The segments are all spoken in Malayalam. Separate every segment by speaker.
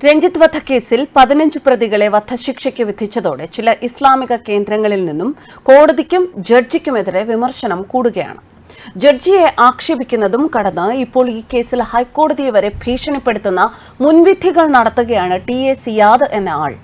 Speaker 1: രഞ്ജിത്ത് വധക്കേസിൽ പതിനഞ്ച് പ്രതികളെ വധശിക്ഷയ്ക്ക് വിധിച്ചതോടെ ചില ഇസ്ലാമിക കേന്ദ്രങ്ങളിൽ നിന്നും കോടതിക്കും ജഡ്ജിക്കുമെതിരെ വിമർശനം കൂടുകയാണ്. ജഡ്ജിയെ ആക്ഷേപിക്കുന്നതും കടന്ന് ഇപ്പോൾ ഈ കേസിൽ ഹൈക്കോടതിയെ വരെ ഭീഷണിപ്പെടുത്തുന്ന മുൻവിധികൾ നടത്തുകയാണ് ടി എ സിയാദ് എന്ന ആൾ.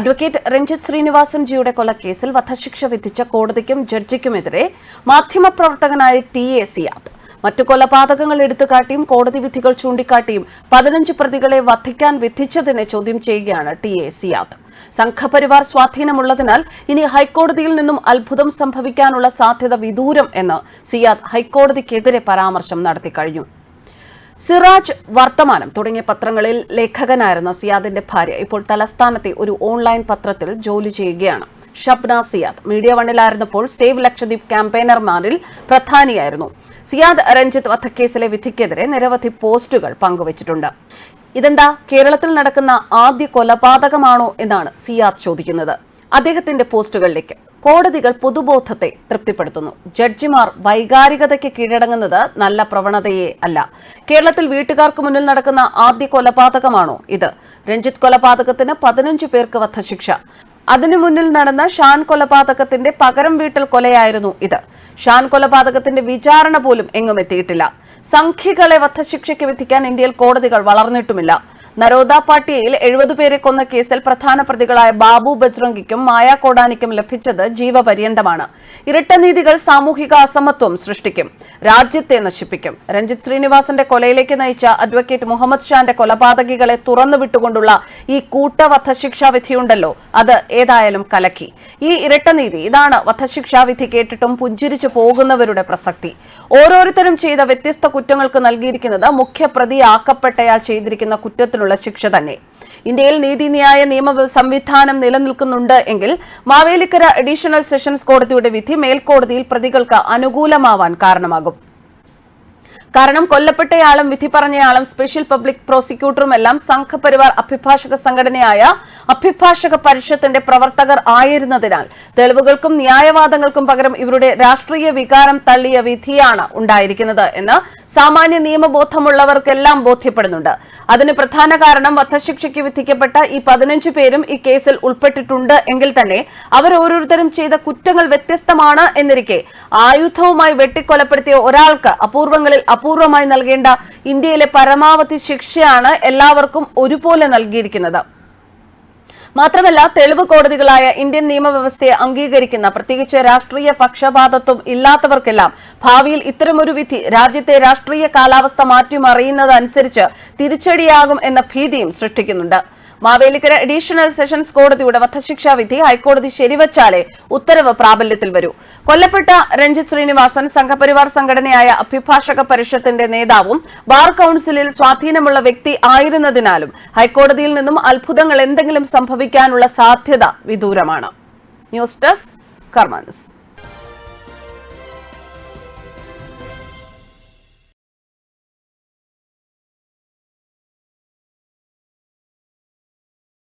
Speaker 1: അഡ്വക്കേറ്റ് രഞ്ജിത് ശ്രീനിവാസൻ ജിയുടെ കൊലക്കേസിൽ വധശിക്ഷ വിധിച്ച കോടതിക്കും ജഡ്ജിക്കുമെതിരെ മാധ്യമപ്രവർത്തകനായ ടി എ സിയാദ്. മറ്റു കൊലപാതകങ്ങൾ എടുത്തുകാട്ടിയും കോടതി വിധികൾ ചൂണ്ടിക്കാട്ടിയും പതിനഞ്ച് പ്രതികളെ വധിക്കാൻ വിധിച്ചതിനെ ചോദ്യം ചെയ്യുകയാണ് ടി എ സിയാദ്. സംഘപരിവാർ സ്വാധീനമുള്ളതിനാൽ ഇനി ഹൈക്കോടതിയിൽ നിന്നും അത്ഭുതം സംഭവിക്കാനുള്ള സാധ്യത വിദൂരം എന്ന് സിയാദ് ഹൈക്കോടതിക്കെതിരെ പരാമർശം നടത്തിക്കഴിഞ്ഞു സിറാജ് വർത്തമാനം തുടങ്ങിയ പത്രങ്ങളിൽ ലേഖകനായിരുന്ന സിയാദിന്റെ ഭാര്യ ഇപ്പോൾ തലസ്ഥാനത്തെ ഒരു ഓൺലൈൻ പത്രത്തിൽ ജോലി ചെയ്യുകയാണ്. ഷബ്ന സിയാദ്. മീഡിയ വണ്ണിലായിരുന്നപ്പോൾ സേവ് ലക്ഷദ്വീപ് ക്യാമ്പയിനർമാരിൽ പ്രധാനിയായിരുന്നു. സിയാദ് രഞ്ജിത്ത് വധക്കേസിലെ വിധിക്കെതിരെ നിരവധി പോസ്റ്റുകൾ പങ്കുവച്ചിട്ടുണ്ട്. ഇതെന്താ? കേരളത്തിൽ നടക്കുന്ന ആദ്യ കൊലപാതകമാണോ എന്നാണ് സിയാദ് ചോദിക്കുന്നത്. അദ്ദേഹത്തിന്റെ പോസ്റ്റുകളിലേക്ക്. കോടതികൾ പൊതുബോധത്തെ തൃപ്തിപ്പെടുത്തുന്നു. ജഡ്ജിമാർ വൈകാരികതയ്ക്ക് കീഴടങ്ങുന്നത് നല്ല പ്രവണതയെ അല്ല. കേരളത്തിൽ വീട്ടുകാർക്ക് മുന്നിൽ നടക്കുന്ന ആദ്യ കൊലപാതകമാണോ ഇത്? രഞ്ജിത്ത് കൊലപാതകത്തിന് പതിനഞ്ചു പേർക്ക് വധശിക്ഷ. അതിനു മുന്നിൽ നടന്ന ഷാൻ കൊലപാതകത്തിന്റെ പകരം വീട്ടൽ കൊലയായിരുന്നു ഇത്. ഷാൻ കൊലപാതകത്തിന്റെ വിചാരണ പോലും എങ്ങും എത്തിയിട്ടില്ല. സംഖ്യകളെ വധശിക്ഷയ്ക്ക് വിധിക്കാൻ ഇന്ത്യയിൽ കോടതികൾ വളർന്നിട്ടുമില്ല. നരോദ പാട്ടിയയിൽ എഴുപത് പേരെ കൊന്ന കേസിൽ പ്രധാന പ്രതികളായ ബാബു ബജ്രംഗിക്കും മായ കോടാനിക്കും ലഭിച്ചത് ജീവപര്യന്തമാണ്. ഇരട്ടനീതികൾ സാമൂഹിക അസമത്വം സൃഷ്ടിക്കും. രാജ്യത്തെ നശിപ്പിക്കും. രഞ്ജിത് ശ്രീനിവാസന്റെ കൊലയിലേക്ക് നയിച്ച അഡ്വക്കേറ്റ് മുഹമ്മദ് ഷാന്റെ കൊലപാതകികളെ തുറന്നുവിട്ടുകൊണ്ടുള്ള ഈ കൂട്ട വധശിക്ഷാ വിധിയുണ്ടല്ലോ അത് ഏതായാലും കലക്കി. ഈ ഇരട്ടനീതി ഇതാണ് വധശിക്ഷാ വിധി കേട്ടിട്ടും പുഞ്ചിരിച്ചു പോകുന്നവരുടെ പ്രസക്തി. ഓരോരുത്തരും ചെയ്ത വ്യത്യസ്ത കുറ്റങ്ങൾക്ക് നൽകിയിരിക്കുന്നത് മുഖ്യപ്രതിയാക്കപ്പെട്ടയാൾ ചെയ്തിരിക്കുന്ന കുറ്റത്തിനുള്ള ശിക്ഷ തന്നെ. ഇന്ത്യയിൽ നീതിന്യായ നിയമ സംവിധാനം നിലനിൽക്കുന്നുണ്ട് എങ്കിൽ മാവേലിക്കര അഡീഷണൽ സെഷൻസ് കോടതിയുടെ വിധി മേൽക്കോടതിയിൽ പ്രതികൾക്ക് അനുകൂലമാവാൻ കാരണമാകും. കാരണം കൊല്ലപ്പെട്ടയാളും വിധി പറഞ്ഞയാളും സ്പെഷ്യൽ പബ്ലിക് പ്രോസിക്യൂട്ടറും എല്ലാം സംഘപരിവാർ അഭിഭാഷക സംഘടനയായ അഭിഭാഷക പരിഷത്തിന്റെ പ്രവർത്തകർ ആയിരുന്നതിനാൽ തെളിവുകൾക്കും ന്യായവാദങ്ങൾക്കും പകരം ഇവരുടെ രാഷ്ട്രീയ വികാരം തള്ളിയ വിധിയാണ് ഉണ്ടായിരിക്കുന്നത് എന്ന് സാമാന്യ നിയമബോധമുള്ളവർക്കെല്ലാം ബോധ്യപ്പെടുന്നുണ്ട്. അതിന് പ്രധാന കാരണം വധശിക്ഷയ്ക്ക് വിധിക്കപ്പെട്ട ഈ പതിനഞ്ചു പേരും ഈ കേസിൽ ഉൾപ്പെട്ടിട്ടുണ്ട് എങ്കിൽ തന്നെ അവരോരോരുത്തരും ചെയ്ത കുറ്റങ്ങൾ വ്യത്യസ്തമാണ് എന്നിരിക്കെ ആയുധവുമായി വെട്ടിക്കൊലപ്പെടുത്തിയ ഒരാൾക്ക് അപൂർവങ്ങളിൽ അപൂർവമായി നൽകേണ്ട ഇന്ത്യയിലെ പരമാവധി ശിക്ഷയാണ് എല്ലാവർക്കും ഒരുപോലെ നൽകിയിരിക്കുന്നത്. മാത്രമല്ല തെളിവ് കോടതികളായ ഇന്ത്യൻ നിയമവ്യവസ്ഥയെ അംഗീകരിക്കുന്ന പ്രത്യേകിച്ച് രാഷ്ട്രീയ പക്ഷപാതത്വം ഇല്ലാത്തവർക്കെല്ലാം ഭാവിയിൽ ഇത്തരമൊരു വിധി രാജ്യത്തെ രാഷ്ട്രീയ കാലാവസ്ഥ മാറ്റിമറിയുന്നതനുസരിച്ച് തിരിച്ചടിയാകും എന്ന ഭീതിയും സൃഷ്ടിക്കുന്നുണ്ട്. മാവേലിക്കര അഡീഷണൽ സെഷൻസ് കോടതിയുടെ വധശിക്ഷാ വിധി ഹൈക്കോടതി ശരിവച്ചാലേ ഉത്തരവ് പ്രാബല്യത്തിൽ വരൂ. കൊല്ലപ്പെട്ട രഞ്ജിത് ശ്രീനിവാസൻ സംഘപരിവാർ സംഘടനയായ അഭിഭാഷക പരിഷത്തിന്റെ നേതാവും ബാർ കൌൺസിലിൽ സ്വാധീനമുള്ള വ്യക്തി ആയിരുന്നതിനാലും ഹൈക്കോടതിയിൽ നിന്നും അത്ഭുതങ്ങൾ എന്തെങ്കിലും സംഭവിക്കാനുള്ള സാധ്യത വിദൂരമാണ്. News desk കർമാനുസ്